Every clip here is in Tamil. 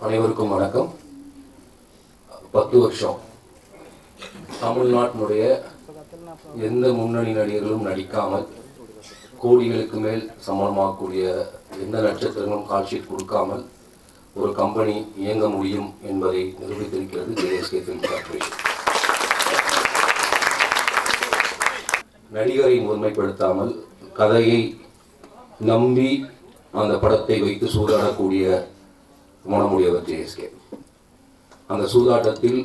அனைவருக்கும் வணக்கம். பத்து வருஷம். தமிழ்நாட்டினுடைய எந்த முன்னணி நடிகர்களும் நடிக்காமல் கோடிகளுக்கு மேல் சம்பளமாகக்கூடிய எந்த நட்சத்திரங்களும் கால்ஷீட் கொடுக்காமல் ஒரு கம்பெனி இயங்க முடியும் என்பதை நிரூபித்திருக்கிறது ஜேஎஸ்கே ஃபிலிம் கார்பரேஷன் நடிகரை முதன்மைப்படுத்தாமல் கதையை நம்பி அந்த படத்தை வைத்து சூதாடக்கூடிய மனமுடையவர் ஜேஎஸ்கே அந்த சூதாட்டத்தில்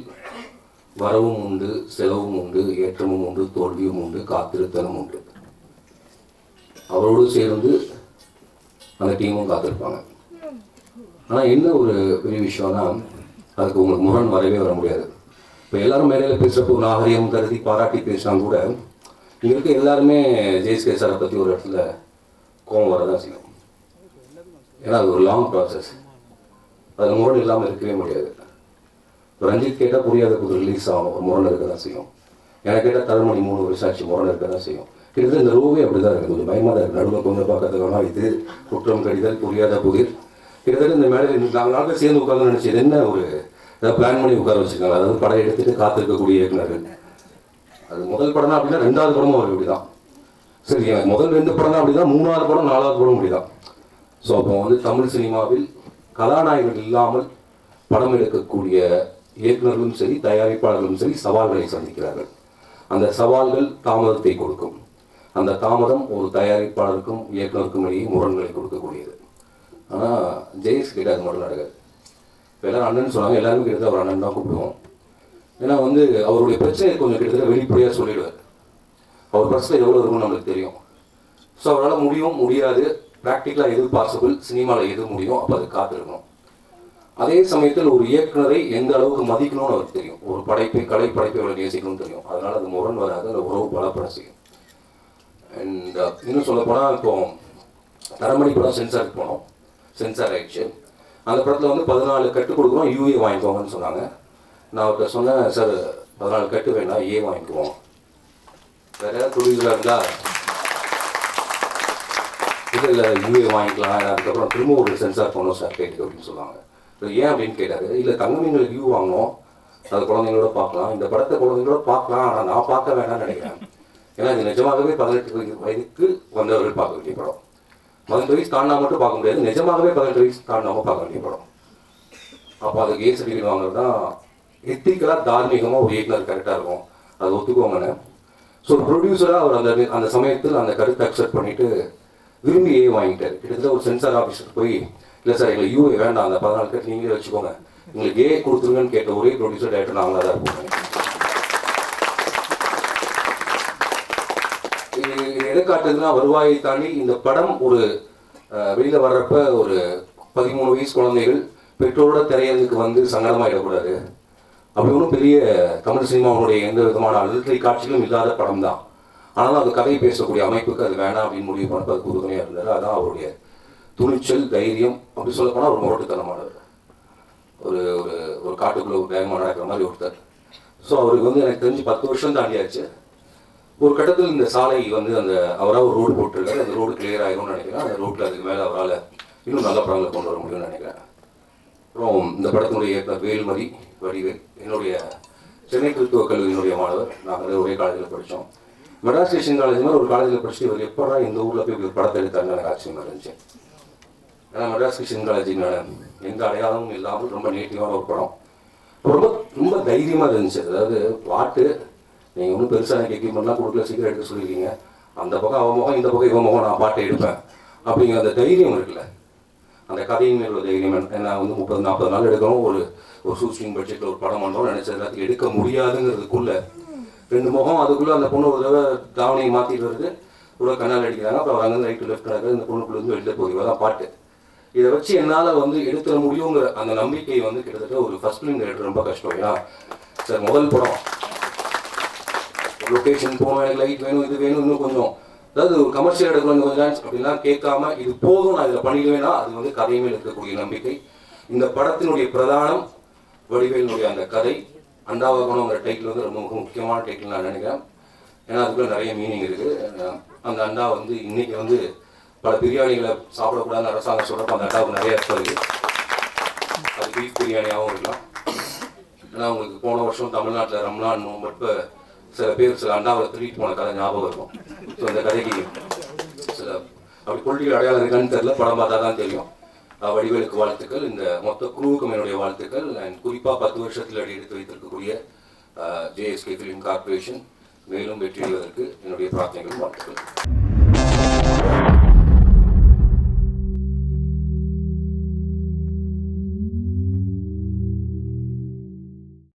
வரவும் உண்டு செலவும் உண்டு ஏற்றமும் உண்டு தோல்வியும் உண்டு காத்திருத்தலும் உண்டு. அவரோடு சேர்ந்து அந்த டீமும் காத்திருப்பாங்க. ஆனால் என்ன ஒரு பெரிய விஷயம்னா அதுக்கு உங்களுக்கு முரண் வரவே வர முடியாது. இப்போ எல்லாரும் மேடையில் பேசுகிறப்போ நாகரிகம் கருதி பாராட்டி பேசினா கூட இங்கே இருக்க எல்லாருமே ஜெய்ஸ்கே சாரை பற்றி ஒரு இடத்துல கோவம் வரதான் செய்யும். ஏன்னா அது ஒரு லாங் ப்ராசஸ் அது முரண் இல்லாமல் இருக்கவே முடியாது. ரஞ்சித் கேட்டால் புரியாத புது ரிலீஸ் ஆகும் ஒரு முரண் இருக்க தான் செய்யும். எனக்கு கேட்டால் தரமணி மூணு வருஷம் ஆச்சு முரண் இருக்க தான் செய்யும். கிட்டத்தட்ட இந்த ரோவே அப்படி தான் இருக்குது கொஞ்சம் பயமாக தான் இருக்குது நடுவில் கொஞ்சம் பார்க்கறதுக்கான இது குற்றம் கடிதல் புரியாத புதிர். கிட்டத்தட்ட இந்த மேடையில் நாங்கள் நாளில் சேர்ந்து உட்காந்து நினச்சி என்ன ஒரு ஏதாவது பிளான் பண்ணி உட்கார வச்சுருக்காங்க. அதாவது படம் எடுத்துகிட்டு காத்திருக்கக்கூடிய இயக்குனர்கள் அது முதல் படம் தான் அப்படின்னா ரெண்டாவது படமும் அவர் இப்படி தான் சரி முதல் ரெண்டு படம் தான் அப்படி தான் மூணாவது படம் நாலாவது படம் இப்படி தான் ஸோ அப்போ வந்து தமிழ் சினிமாவில் கதாநாயகர்கள் இல்லாமல் படம் எடுக்கக்கூடிய இயக்குனர்களும் சரி தயாரிப்பாளர்களும் சரி சவால்களை சந்திக்கிறார்கள். அந்த சவால்கள் தாமதத்தை கொடுக்கும். அந்த தாமதம் ஒரு தயாரிப்பாளருக்கும் இயக்குனருக்கும் இடையே முரண்களை கொடுக்கக்கூடியது. ஆனால் ஜெயஸ் கிட்ட அது மட்டும் நடக்காது இப்போ எல்லாரும் அண்ணன் சொன்னாங்க எல்லாருமே கிட்டத்தட்ட அவர் அண்ணன் தான் கூப்பிடுவோம். ஏன்னா வந்து அவருடைய பிரச்சனையை கொஞ்சம் கிட்டத்தட்ட வெளிப்படையாக சொல்லிடுவார். அவர் பிரச்சனை எவ்வளோ இருக்கும்னு நம்மளுக்கு தெரியும். ஸோ அவரால் முடியும் முடியாது. ப்ராக்டிக்கலாக எது பாசிபிள் சினிமாவில் எது முடியும் அப்போ அது காத்திருக்கணும். அதே சமயத்தில் ஒரு இயக்குனரை எந்த அளவுக்கு மதிக்கணும்னு அவருக்கு தெரியும். ஒரு படைப்பை கலை படைப்பை எவ்வளோ நேசிக்கணும்னு தெரியும். அதனால் அது முரண் வராது அந்த உறவு பலப்பட செய்யும். அண்ட் uh, இன்னும் சொல்ல போனால் இப்போ தரமணி படம் சென்சாருக்கு போனோம். சென்சார் ஆயிடுச்சு. அந்த படத்தில் வந்து பதினாலு கட்டு கொடுக்குறோம் யூஏ வாங்கிக்கோங்கன்னு சொன்னாங்க. நான் அவர்கிட்ட சொன்னேன் சார் பதினாலு கட்டு வேணாம் ஏ வாங்கிக்குவோம். வேறு ஏதாவது தொழில்களாக இருந்தால் இல்லை இல்லை யூஏ வாங்கிக்கலாம் அதுக்கப்புறம் திரும்ப ஒரு சென்சார் போனோம் சார் கேட்டு அப்படின்னு சொல்லுவாங்க. இது ஏன் அப்படின்னு கேட்டாரு இல்லை தங்க மீன்களுக்கு யூ வாங்கணும். அது குழந்தைங்களோட பார்க்கலாம். இந்த படத்தை குழந்தைங்களோட பார்க்கலாம். ஆனால் நான் பார்க்க வேணாம்னு நினைக்கிறேன். ஏன்னா இது நிஜமாகவே பதினெட்டு வயது- வயதுக்கு வந்தவர்கள் பார்க்க வேண்டிய படம். பதினெட்டு வயசு தாண்டா மட்டும் பார்க்க முடியாது. நிஜமாகவே பதினெட்டு வயசு தாண்டாமல் பார்க்க வேண்டிய படம். அப்போ அதுக்கு ஏ சர்டிஃபிகேட் வாங்குறது தான் எத்திக்கலாக தார்மீகமாக ஒரு இயக்குனர் கரெக்டாக இருக்கும். அது ஒத்துக்குவாங்கன்னு ஸோ ப்ரொடியூசராக அவர் அந்த அந்த சமயத்தில் அந்த கருத்தை அக்செப்ட் பண்ணிட்டு விரும்பி ஏ வாங்கிட்டார். கிட்டத்தட்ட ஒரு சென்சார் ஆஃபீஸர் போய் இல்லை சார் எங்களுக்கு யூஏ வேண்டாம். அந்த பதினாலு கட்டு நீங்களே வச்சுக்கோங்க. எங்களுக்கு ஏ கொடுத்துருங்கன்னு கேட்ட ஒரே ப்ரொடியூசர் டேரக்டர் நாங்களாக தான் இருப்போம். இது காட்டுதுன்னா வருவாயை தாண்டி இந்த படம் ஒரு வெளியில் வெளியில வர்றப்ப ஒரு பதிமூணு வயசு குழந்தைகள் பெற்றோரோட திரையரங்குக்கு வந்து சங்கடமாயிடக்கூடாது. அப்படி ஒன்றும் பெரிய தமிழ் சினிமாவுடைய எந்த விதமான அழுத்தி காட்சிகளும் இல்லாத படம் தான் ஆனாலும் அது கதை பேசக்கூடிய அமைப்புக்கு அது வேணாம் அப்படின்னு முடிவு பண்ணப்ப அதுக்கு உறுதுணையாக இருந்தார் அதான் அவருடைய துணிச்சல் தைரியம் அப்படி சொல்ல போனால் ஒரு முரட்டுத்தனமானவர் ஒரு ஒரு ஒரு காட்டுக்குள்ள ஒரு வேகமாக நடக்கிற மாதிரி ஒருத்தர். ஸோ அவருக்கு வந்து எனக்கு தெரிஞ்சு பத்து வருஷம் தாண்டியாச்சு. ஒரு கட்டத்தில் இந்த சாலை வந்து அந்த அவராக ஒரு ரோடு போட்டிருக்காரு. அந்த ரோடு கிளியர் ஆகிரும்னு நினைக்கிறேன். அந்த ரோட்டில் அதுக்கு மேலே அவரால் இன்னும் நல்ல படங்களை கொண்டு வர முடியும்னு நினைக்கிறேன். அப்புறம் இந்த படத்தினுடைய இயக்குனர் வேல்மதி வடிவேல் என்னுடைய சென்னை கிறிஸ்துவ கல்லூரியினுடைய மாணவர். நாங்கள் ஒரே காலேஜில் படித்தோம் மெட்ராஸ் ஸ்டேஷன் காலேஜ் மாதிரி ஒரு காலேஜில் படிச்சுட்டு இவர் எப்படா இந்த ஊரில் போய் இப்படி ஒரு படத்தை எடுத்தாங்க எனக்கு இருந்துச்சு ஆனால் மெட்ராஸ் கிருஷ்ணன் காலேஜினால எந்த அடையாளமும் இல்லாமல் ரொம்ப நேட்டிவான ஒரு படம். ரொம்ப ரொம்ப தைரியமாக இருந்துச்சு. அதாவது பாட்டு நீங்கள் ஒன்றும் பெருசாக எனக்கு எக்யூப்மெண்ட்லாம் கொடுக்கல சீக்கிரம் எடுக்க சொல்லியிருக்கீங்க அந்த பக்கம் அவன் முகம் இந்த பக்கம் இவன் முகம் நான் பாட்டை எடுப்பேன். அப்படிங்கிற அந்த தைரியம் இருக்குல்ல. அந்த கதையின் மேல் ஒரு தைரியம் நான் வந்து முப்பது நாற்பது நாள் எடுக்கணும். ஒரு ஒரு ஷூட்டிங் பட்ஜெட்டில் ஒரு படம் பண்ணுறோம் நினச்ச எல்லாத்தையும் எடுக்க முடியாதுங்கிறதுக்குள்ளே ரெண்டு முகம் அதுக்குள்ளே அந்த பொண்ணு ஒரு தடவை தாவணியை மாற்றிட்டு வருது. கூட கண்ணால் அடிக்கிறாங்க. அப்புறம் அங்கேருந்து ரைட்டு லெஃப்ட் நடக்குது இந்த பொண்ணுக்குள்ளேருந்து வெளியில் போய் தான் பாட்டு. இதை வச்சு என்னால் வந்து எடுத்துட முடியுங்கிற அந்த நம்பிக்கை வந்து கிட்டத்தட்ட ஒரு ஃபர்ஸ்ட் ஃபிலிம் எடுத்து ரொம்ப கஷ்டம். ஏன்னா சார் முதல் படம். லொக்கேஷன் போகணும் எனக்கு லைட் வேணும் இது வேணும் இன்னும் கொஞ்சம். அதாவது ஒரு கமர்ஷியல் எடுக்கணும் கொஞ்சம் டான்ஸ் அப்படிலாம் கேட்காம இது போதும் நான் இதில் பண்ணிடுவேனா அது வந்து கதையுமே இருக்கக்கூடிய நம்பிக்கை. இந்த படத்தினுடைய பிரதானம் வடிவேலினுடைய அந்த கதை. அண்டாவகணுங்கிற டைட்டில் வந்து ரொம்ப மிக முக்கியமான டைட்டில் நான் நினைக்கிறேன். ஏன்னா அதுக்குள்ள நிறைய மீனிங் இருக்குது. அந்த அண்டா வந்து இன்றைக்கி வந்து பல பிரியாணிகளை சாப்பிடக்கூடாதுன்னு அரசாங்கம் சொல்கிறப்ப அந்த அண்டாவுக்கு நிறைய இருக்குது அது. பீஃப் பிரியாணியாகவும் இருக்கலாம். ஏன்னா உங்களுக்கு போன வருஷம் தமிழ்நாட்டில் ரம்லான் நோம்பப்ப சில பேர் சில அண்டாவில் திருட்டு போன கதை ஞாபகம் இருக்கும். ஸோ இந்த கதைக்கு சில அப்படி பொலிட்டிக்கல் அடையாளம் இருக்கான்னு தெரியல. படம் பார்த்தா தான் தெரியும். வடிவேலுக்கு வாழ்த்துக்கள். இந்த மொத்த குரூவுக்கும் என்னுடைய வாழ்த்துக்கள். அண்ட் குறிப்பாக பத்து வருஷத்தில் அடி எடுத்து வைத்திருக்கக்கூடிய ஜேஎஸ்கே ஃபிலிம் கார்பரேஷன் மேலும் வெற்றியடைவதற்கு என்னுடைய பிரார்த்தனைகளும் வாழ்த்துக்கள்.